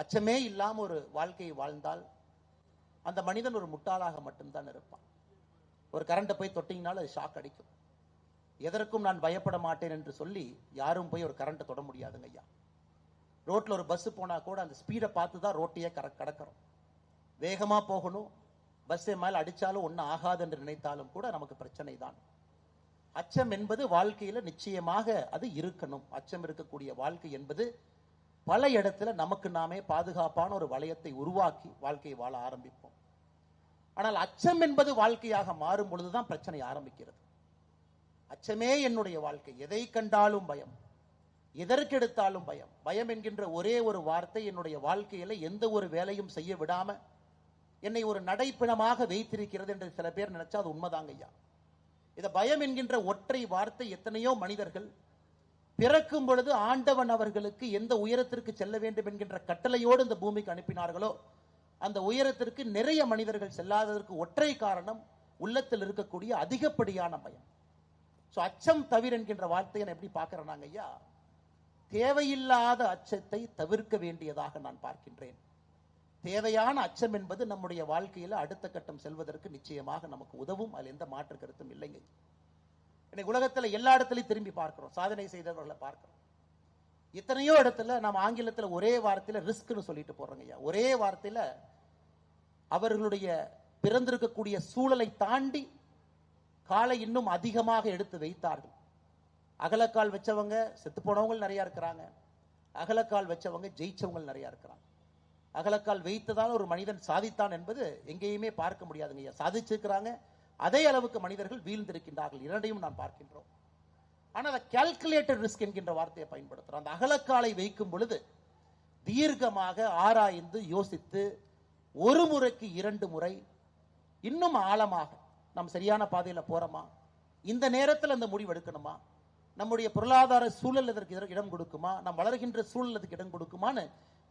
அச்சமே இல்லாம ஒரு வாழ்க்கையை வாழ்ந்தால் அந்த மனிதன் ஒரு முட்டாளாக மட்டும்தான் இருப்பான். ஒரு கரண்ட்டை போய் தொட்டிங்கனாலும் அது ஷாக் அடிக்கும். எதற்கும் நான் பயப்பட மாட்டேன் என்று சொல்லி யாரும் போய் ஒரு கரண்ட்டை தொட முடியாதுங்க ஐயா. ரோட்ல ஒரு பஸ் போனா கூட அந்த ஸ்பீடை பார்த்து தான் ரோட்டையே கர கடக்கிறோம். வேகமா போகணும். பஸ்ஸை மேல அடிச்சாலும் ஒன்றும் ஆகாது என்று நினைத்தாலும் கூட நமக்கு பிரச்சனை தான் அச்சம் என்பது வாழ்க்கையில நிச்சயமாக அது இருக்கணும். அச்சம் இருக்கக்கூடிய வாழ்க்கை என்பது பல இடத்துல நமக்கு நாமே பாதுகாப்பான ஒரு வளையத்தை உருவாக்கி வாழ்க்கையை வாழ ஆரம்பிப்போம். ஆனால் அச்சம் என்பது வாழ்க்கையாக மாறும் பொழுதுதான் பிரச்சனை ஆரம்பிக்கிறது. அச்சமே என்னுடைய வாழ்க்கை. எதை கண்டாலும் பயம். எதற்கெடுத்தாலும் பயம். பயம் என்கின்ற ஒரே ஒரு வார்த்தை என்னுடைய வாழ்க்கையில எந்த ஒரு வேலையும் செய்ய விடாம என்னை ஒரு நடைப்பிணமாக வைத்திருக்கிறது என்று சில பேர் நினைச்சா அது உண்மைதாங்க ஐயா. இத பயம் என்கின்ற ஒற்றை வார்த்தை எத்தனையோ மனிதர்கள் பிறக்கும் பொழுது ஆண்டவன் அவர்களுக்கு எந்த உயரத்திற்கு செல்ல வேண்டும் என்கின்ற கட்டளையோடு இந்த பூமிக்கு அனுப்பினார்களோ அந்த உயரத்திற்கு நிறைய மனிதர்கள் செல்லாததற்கு ஒற்றை காரணம் உள்ளத்தில் இருக்கக்கூடிய அதிகப்படியான பயம். ஸோ அச்சம் தவிர என்கின்ற வார்த்தையை நான் எப்படி பார்க்கிறேன் நாங்க ஐயா? தேவையில்லாத அச்சத்தை தவிர்க்க வேண்டியதாக நான் பார்க்கின்றேன். தேவையான அச்சம் என்பது நம்முடைய வாழ்க்கையில் அடுத்த கட்டம் செல்வதற்கு நிச்சயமாக நமக்கு உதவும். அதில் எந்த மாற்று கருத்தும் இல்லைங்க. இன்னைக்கு உலகத்தில் எல்லா இடத்துலையும் திரும்பி பார்க்கிறோம். சாதனை செய்தவர்களை பார்க்கிறோம். எத்தனையோ இடத்துல நம்ம ஆங்கிலத்தில் ஒரே வார்த்தையில் ரிஸ்க்னு சொல்லிட்டு போடுறோங்க ஐயா. ஒரே வார்த்தையில் அவர்களுடைய பிறந்திருக்கக்கூடிய சூழலை தாண்டி காலை இன்னும் அதிகமாக எடுத்து வைத்தார்கள். அகலக்கால் வச்சவங்க செத்து போனவங்க நிறையா இருக்கிறாங்க. அகலக்கால் வச்சவங்க ஜெயிச்சவங்க நிறையா இருக்கிறாங்க. அகலக்கால் வைத்ததால் ஒரு மனிதன் சாதித்தான் என்பது எங்கேயுமே பார்க்க முடியாதுங்க ஐயா. சாதிச்சிருக்கிறாங்க அதே அளவுக்கு மனிதர்கள் வீழ்ந்திருக்கின்றார்கள். இரண்டையும் நாம் பார்க்கின்றோம். ஆனால் அதை கேல்குலேட்டட் ரிஸ்க் என்கின்ற வார்த்தையை பயன்படுத்துகிறோம் அந்த அகலக்காலை வைக்கும் பொழுது தீர்க்கமாக ஆராய்ந்து யோசித்து ஒரு முறைக்கு இரண்டு முறை இன்னும் ஆழமாக நம்ம சரியான பாதையில் போகிறோமா இந்த நேரத்தில் அந்த முடிவு எடுக்கணுமா? நம்முடைய பொருளாதார சூழல் இதற்கு இதற்கு இடம் கொடுக்குமா? நாம் வளர்கின்ற சூழல் அதுக்கு இடம் கொடுக்குமான்னு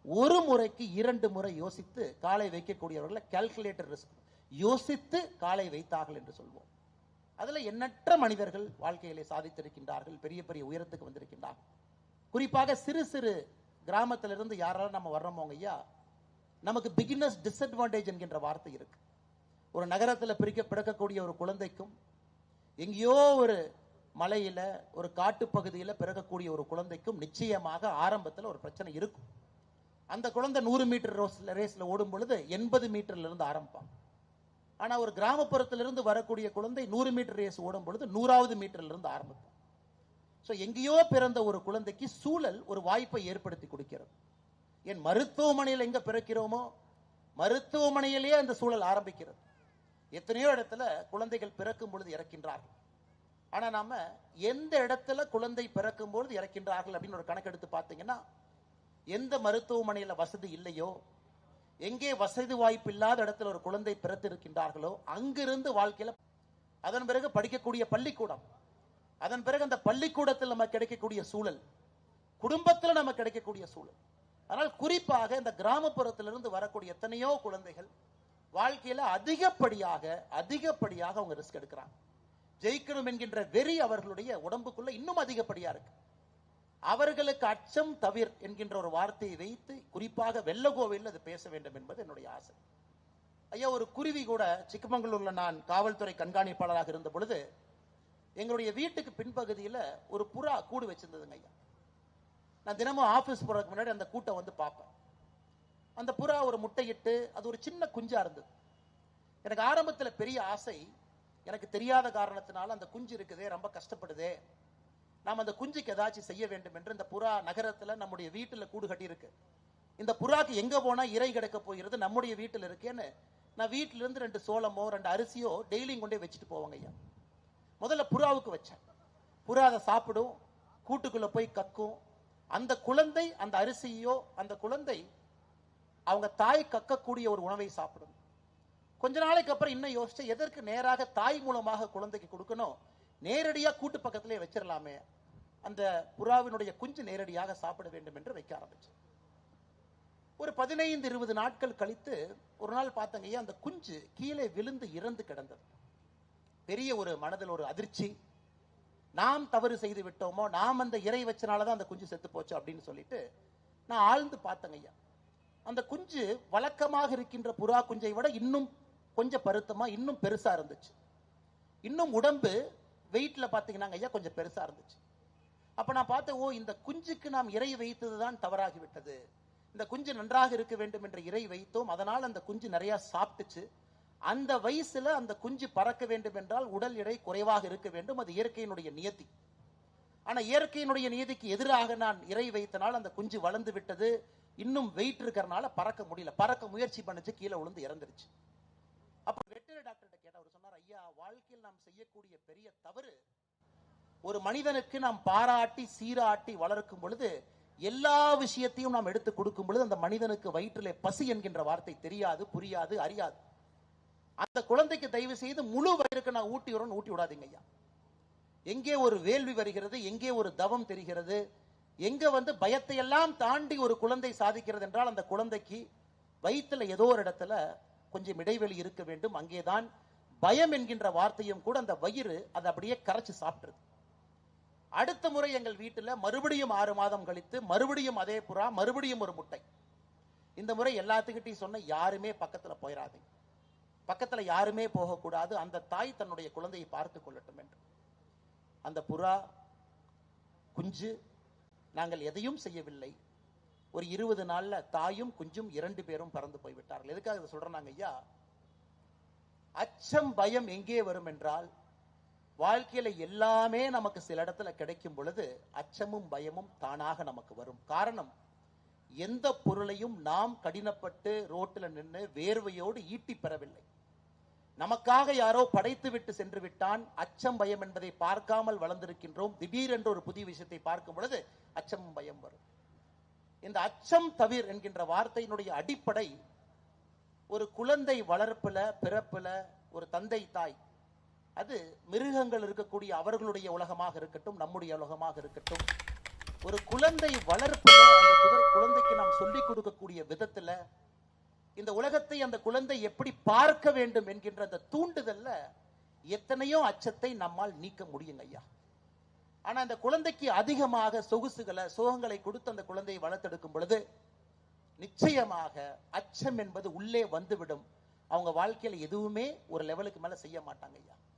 ஒரு முறைக்கு இரண்டு முறை யோசித்து காலை வைக்கக்கூடியவர்களை கேல்குலேட்டர் ரிஸ்க் யோசித்து காலை வைத்தார்கள் என்று சொல்வோம். அதில் எண்ணற்ற மனிதர்கள் வாழ்க்கையிலே சாதித்திருக்கின்றார்கள் பெரிய பெரிய உயரத்துக்கு வந்திருக்கின்றார்கள். குறிப்பாக சிறு சிறு கிராமத்திலிருந்து யாராலும் நம்ம வர்றோமோங்க ஐயா நமக்கு பிகினஸ் டிஸ்அட்வான்டேஜ் என்கின்ற வார்த்தை இருக்கு. ஒரு நகரத்தில் பிரிக்க பிறக்கக்கூடிய ஒரு குழந்தைக்கும் எங்கேயோ ஒரு மலையில ஒரு காட்டுப்பகுதியில் பிறக்கக்கூடிய ஒரு குழந்தைக்கும் நிச்சயமாக ஆரம்பத்தில் ஒரு பிரச்சனை இருக்கும். அந்த குழந்தை நூறு மீட்டர் ரோஸ்ல ரேஸ்ல ஓடும் பொழுது எண்பது மீட்டர்ல இருந்து ஆரம்பிப்பாங்க. ஆனால் ஒரு கிராமப்புறத்திலிருந்து வரக்கூடிய குழந்தை நூறு மீட்டர் ரேஸ் ஓடும் பொழுது நூறாவது மீட்டர்லேருந்து ஆரம்பிக்கும். ஸோ எங்கேயோ பிறந்த ஒரு குழந்தைக்கு சூழல் ஒரு வாய்ப்பை ஏற்படுத்தி கொடுக்கிறது. என் மருத்துவமனையில் எங்கே பிறக்கிறோமோ? மருத்துவமனையிலேயே அந்த சூழல் ஆரம்பிக்கிறது. எத்தனையோ இடத்துல குழந்தைகள் பிறக்கும் பொழுது இறக்கின்றார்கள். ஆனால் நாம் எந்த இடத்துல குழந்தை பிறக்கும் பொழுது இறக்கின்றார்கள் அப்படின்னு ஒரு கணக்கெடுத்து பார்த்தீங்கன்னா எந்த மருத்துவமனையில் வசதி இல்லையோ எங்கே வசதி வாய்ப்பு இல்லாத இடத்துல ஒரு குழந்தை பிறத்திருக்கின்றார்களோ அங்கிருந்து வாழ்க்கையில அதன் பிறகு படிக்கக்கூடிய பள்ளிக்கூடம். அதன் பிறகு அந்த பள்ளிக்கூடத்தில் நம்ம கிடைக்கக்கூடிய சூழல் குடும்பத்தில் நம்ம கிடைக்கக்கூடிய சூழல். ஆனால் குறிப்பாக இந்த கிராமப்புறத்திலிருந்து வரக்கூடிய எத்தனையோ குழந்தைகள் வாழ்க்கையில அதிகப்படியாக அதிகப்படியாக அவங்க ரிஸ்க் எடுக்கிறாங்க. ஜெயிக்கணும் என்கின்ற வெறி அவர்களுடைய உடம்புக்குள்ள இன்னும் அதிகப்படியா இருக்கு. அவர்களுக்கு அச்சம் தவிர் என்கின்ற ஒரு வார்த்தையை வைத்து குறிப்பாக வெள்ளகோவையில் அது பேச வேண்டும் என்பது என்னுடைய ஆசை. ஐயா ஒரு குருவி கூட சிக்கமங்களூர்ல நான் காவல்துறை கண்காணிப்பாளராக இருந்த பொழுது எங்களுடைய வீட்டுக்கு பின்பகுதியில் ஒரு புறா கூடு வச்சிருந்ததுங்க ஐயா. நான் தினமும் ஆபீஸ் போறதுக்கு முன்னாடி அந்த கூட்டை வந்து பார்ப்பேன். அந்த புறா ஒரு முட்டையிட்டு அது ஒரு சின்ன குஞ்சா இருந்தது. எனக்கு ஆரம்பத்தில் பெரிய ஆசை எனக்கு தெரியாத காரணத்தினால அந்த குஞ்சு இருக்குதே ரொம்ப கஷ்டப்படுதே நாம் அந்த குஞ்சுக்கு ஏதாச்சும் செய்ய வேண்டும் என்று இந்த புறா நகரத்துல நம்முடைய வீட்டில் கூடு கட்டியிருக்கு. இந்த புறாக்கு எங்க போனால் இறை கிடைக்க போகிறது? நம்முடைய வீட்டில் இருக்கேன்னு நான் வீட்டுல இருந்து ரெண்டு சோளமோ ரெண்டு அரிசியோ டெய்லியும் கொண்டே வச்சுட்டு போவாங்க ஐயா. முதல்ல புறாவுக்கு வச்சேன். புறா அதை சாப்பிடும் கூட்டுக்குள்ளே போய் கக்கும். அந்த குழந்தை அந்த அரிசியோ அந்த குழந்தை அவங்க தாய் கக்கக்கூடிய ஒரு உணவை சாப்பிடும். கொஞ்ச நாளைக்கு அப்புறம் இன்னும் யோசிச்சு எதற்கு நேராக தாய் மூலமாக குழந்தைக்கு கொடுக்கணும்? நேரடியாக கூட்டு பக்கத்திலே வச்சிடலாமே அந்த புறாவினுடைய குஞ்சு நேரடியாக சாப்பிட வேண்டும் என்று வைக்க ஆரம்பிச்சு ஒரு பதினைந்து இருபது நாட்கள் கழித்து ஒரு நாள் பார்த்தங்க ஐயா அந்த குஞ்சு கீழே விழுந்து இறந்து கிடந்தது. பெரிய ஒரு மனதில் ஒரு அதிர்ச்சி. நாம் தவறு செய்து விட்டோமோ நாம் அந்த இறை வச்சனால தான் அந்த குஞ்சு செத்து போச்சு அப்படின்னு சொல்லிட்டு நான் ஆழ்ந்து பார்த்தங்க ஐயா. அந்த குஞ்சு வழக்கமாக இருக்கின்ற புறா குஞ்சை விட இன்னும் கொஞ்சம் பருத்தமா இன்னும் பெருசா இருந்துச்சு. இன்னும் உடம்பு வெயிட்ல பாத்தீங்கன்னா ஐயா கொஞ்சம் பெருசா இருந்துச்சு. அப்ப நான் பார்த்த ஓ இந்த குஞ்சுக்கு நாம் இறை வைத்ததுதான் தவறாகிவிட்டது. இந்த குஞ்சு நன்றாக இருக்க வேண்டும் என்ற இறை வைத்தோம். அதனால் அந்த குஞ்சு நிறைய சாப்பிட்டுச்சு. அந்த வயசுல அந்த குஞ்சு பறக்க வேண்டும் என்றால் உடல் எடை குறைவாக இருக்க வேண்டும். அது இயற்கையினுடைய நியதி. ஆனா இயற்கையினுடைய நியதிக்கு எதிராக நான் இறை வைத்தனால் அந்த குஞ்சு வளர்ந்து விட்டது. இன்னும் வெயிட் இருக்கிறனால பறக்க முடியல. பறக்க முயற்சி பண்ணுச்சு. கீழே விழுந்து இறந்துருச்சு. அப்ப வெட்டரி டாக்டர்கிட்ட கேட்டா அவர் சொன்னார் ஐயா வாழ்க்கையில் நாம் செய்யக்கூடிய பெரிய தவறு ஒரு மனிதனுக்கு நாம் பாராட்டி சீராட்டி வளர்க்கும் பொழுது எல்லா விஷயத்தையும் நாம் எடுத்து கொடுக்கும் பொழுது அந்த மனிதனுக்கு வயிற்றிலே பசி என்கின்ற வார்த்தை தெரியாது புரியாது அறியாது. அந்த குழந்தைக்கு தயவு செய்து முழு வயிறுக்கு நான் ஊட்டி வரணும் ஊட்டி விடாதீங்க ஐயா. எங்கே ஒரு வேள்வி வருகிறது எங்கே ஒரு தவம் தெரிகிறது எங்க வந்து பயத்தை எல்லாம் தாண்டி ஒரு குழந்தை சாதிக்கிறது என்றால் அந்த குழந்தைக்கு வயிற்றுல ஏதோ ஒரு இடத்துல கொஞ்சம் இடைவெளி இருக்க வேண்டும். அங்கேதான் பயம் என்கின்ற வார்த்தையும் கூட அந்த வயிறு அதை அப்படியே கரைச்சு சாப்பிட்டுருது. அடுத்த முறை எங்கள் வீட்டில் மறுபடியும் ஆறு மாதம் கழித்து மறுபடியும் அதே புறா மறுபடியும் ஒரு முட்டை. இந்த முறை எல்லாத்துக்கிட்டையும் சொன்ன யாருமே பக்கத்தில் போயிடாதீங்க பக்கத்தில் யாருமே போகக்கூடாது. அந்த தாய் தன்னுடைய குழந்தையை பார்த்து கொள்ளட்டும் என்று. அந்த புறா குஞ்சு நாங்கள் எதையும் செய்யவில்லை. ஒரு இருபது நாளில் தாயும் குஞ்சும் இரண்டு பேரும் பறந்து போய்விட்டார்கள். எதுக்காக இதை சொல்கிறேன் ஐயா? அச்சம் பயம் எங்கே வரும் என்றால் வாழ்க்கையில எல்லாமே நமக்கு சில இடத்துல கிடைக்கும் பொழுது அச்சமும் பயமும் தானாக நமக்கு வரும். காரணம் எந்த பொருளையும் நாம் கடினப்பட்டு ரோட்டில் நின்று வேர்வையோடு ஈட்டி பெறவில்லை. நமக்காக யாரோ படைத்து விட்டு சென்று விட்டான். அச்சம் பயம் என்பதை பார்க்காமல் வளர்ந்திருக்கின்றோம். திடீரென்று ஒரு புதிய விஷயத்தை பார்க்கும் பொழுது அச்சமும் பயம் வரும். இந்த அச்சம் தவிர் என்கின்ற வார்த்தையினுடைய அடிப்படை ஒரு குழந்தை வளர்ப்புல பிறப்புல ஒரு தந்தை தாய் அது மிருகங்கள் இருக்கக்கூடிய அவர்களுடைய உலகமாக இருக்கட்டும் நம்முடைய உலகமாக இருக்கட்டும். ஒரு குழந்தை வளர்ப்பு அந்த குழந்தைக்கு நாம் சொல்லிக் கொடுக்கக்கூடிய விதத்துல இந்த உலகத்தை அந்த குழந்தை எப்படி பார்க்க வேண்டும் என்கின்ற அந்த தூண்டுதல்ல எத்தனையோ அச்சத்தை நம்மால் நீக்க முடியுங்க ஐயா. ஆனா அந்த குழந்தைக்கு அதிகமாக சொகுசுகளை சுகங்களை கொடுத்து அந்த குழந்தையை வளர்த்தெடுக்கும் பொழுது நிச்சயமாக அச்சம் என்பது உள்ளே வந்துவிடும். அவங்க வாழ்க்கையில எதுவுமே ஒரு லெவலுக்கு மேல செய்ய மாட்டாங்க ஐயா.